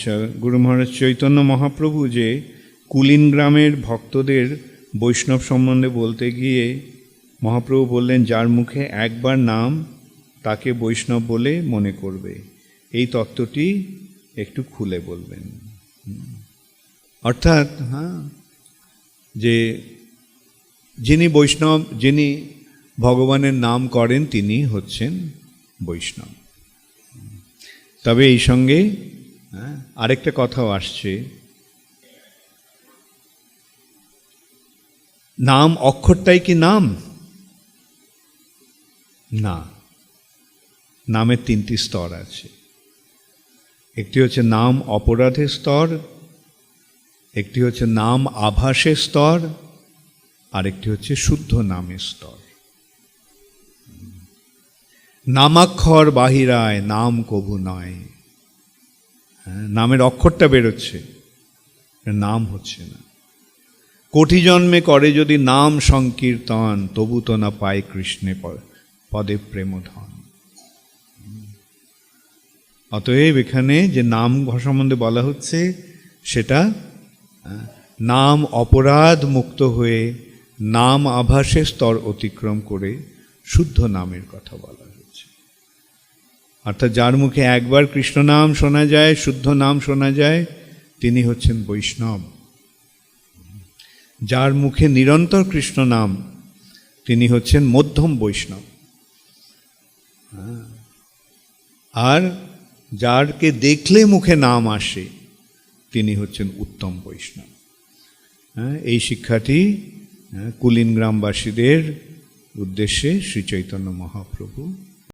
আচ্ছা গুরু মহারাজ চৈতন্য মহাপ্রভু যে কুলিন গ্রামের ভক্তদের বৈষ্ণব সম্বন্ধে বলতে গিয়ে মহাপ্রভু বললেন, যার মুখে একবার নাম, তাকে বৈষ্ণব বলে মনে করবে। এই তত্ত্বটি একটু খুলে বলবেন। অর্থাৎ হ্যাঁ যে যিনি বৈষ্ণব, যিনি ভগবানের নাম করেন, তিনি হচ্ছেন বৈষ্ণব। তবে এই সঙ্গে আরেকটা কথাও আসছে। নাম অক্ষরটাই কি নাম? না। নামের তিনটি স্তর আছে। একটি হচ্ছে নাম অপরাধের স্তর, একটি হচ্ছে নাম আভাসের স্তর, আরেকটি হচ্ছে শুদ্ধ নামের স্তর। নামাক্ষর বাহিরায় নাম কভু নয়। নামের অক্ষরটা বেরোচ্ছে নাম হচ্ছে না। কোটি জন্মে করে যদি নাম সংকীর্তন, তবু তো না পায় কৃষ্ণে পদে প্রেমধন। অতএব এখানে যে নাম সম্বন্ধে বলা হচ্ছে, সেটা নাম অপরাধ মুক্ত হয়ে, নাম আভাসের স্তর অতিক্রম করে শুদ্ধ নামের কথা বলা হচ্ছে। অর্থাৎ যার মুখে একবার কৃষ্ণ নাম শোনা যায় শুদ্ধ নাম শোনা যায় তিনি হচ্ছেন বৈষ্ণব যার মুখে নিরন্তর কৃষ্ণ নাম তিনি হচ্ছেন মধ্যম বৈষ্ণব। আর যারকে দেখলে মুখে নাম আসে তিনি হচ্ছেন উত্তম বৈষ্ণব হ্যাঁ, এই শিক্ষাটি হ্যাঁ, কুলিন গ্রামবাসীদের উদ্দেশ্যে শ্রী চৈতন্য মহাপ্রভু